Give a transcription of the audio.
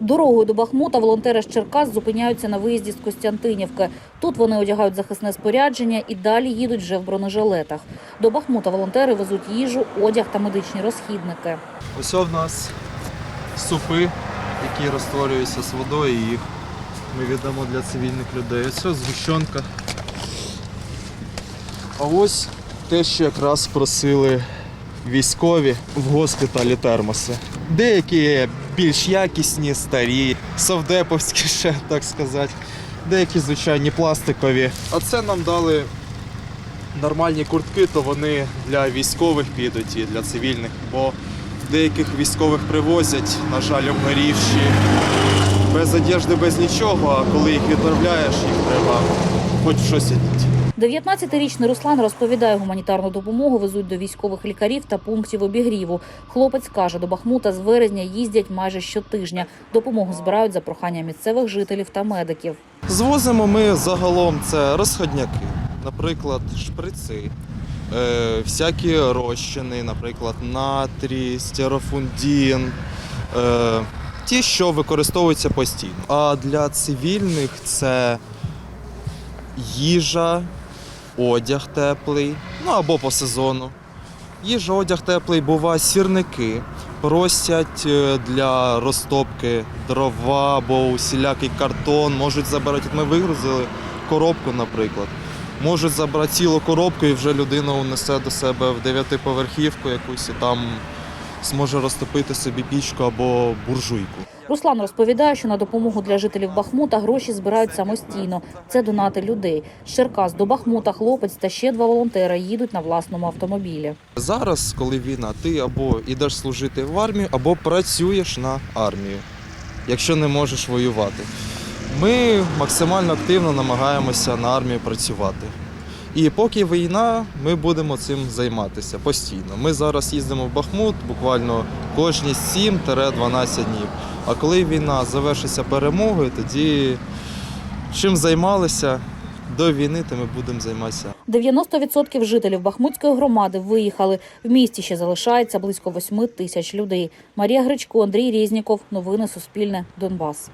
Дорогою до Бахмута волонтери з Черкас зупиняються на виїзді з Костянтинівки. Тут вони одягають захисне спорядження і далі їдуть вже в бронежилетах. До Бахмута волонтери везуть їжу, одяг та медичні розхідники. Ось в нас супи, які розтворюються з водою, і їх ми віддамо для цивільних людей. Ось згущенка. А ось те, що якраз просили військові в госпіталі термоси. Деякі більш якісні, старі, совдеповські ще, так сказати. Деякі звичайні пластикові. А це нам дали нормальні куртки, то вони для військових підуть і для цивільних, бо деяких військових привозять, на жаль, обгорівші, без одежди, без нічого, а коли їх відправляєш, їх треба хоч щось одіти. 19-річний Руслан розповідає, гуманітарну допомогу везуть до військових лікарів та пунктів обігріву. Хлопець каже, до Бахмута з вересня їздять майже щотижня. Допомогу збирають за прохання місцевих жителів та медиків. Звозимо ми загалом це розходняки, наприклад, шприци, е, всякі розчини, наприклад, натрій, стерофундін, е, ті, що використовуються постійно. А для цивільних це їжа, одяг теплий, ну або по сезону. Їжа, одяг теплий, бува, сірники. Просять е, для розтопки дрова або усілякий картон, можуть забирати. Ми вигрузили коробку, наприклад. Можуть забрати цілу коробку і вже людина унесе до себе в дев'ятиповерхівку якусь і там зможе розтопити собі пічку або буржуйку. Руслан розповідає, що на допомогу для жителів Бахмута гроші збирають самостійно. Це донати людей. З Черкас до Бахмута хлопець та ще два волонтери їдуть на власному автомобілі. Зараз, коли війна, ти або йдеш служити в армію, або працюєш на армію, якщо не можеш воювати. Ми максимально активно намагаємося на армії працювати. І поки війна, ми будемо цим займатися постійно. Ми зараз їздимо в Бахмут буквально кожні 7-12 днів. А коли війна завершиться перемогою, тоді чим займалися до війни, то ми будемо займатися 90% жителів Бахмутської громади виїхали. В місті ще залишається близько 8 тисяч людей. Марія Гречко, Андрій Різніков. Новини Суспільне. Донбас.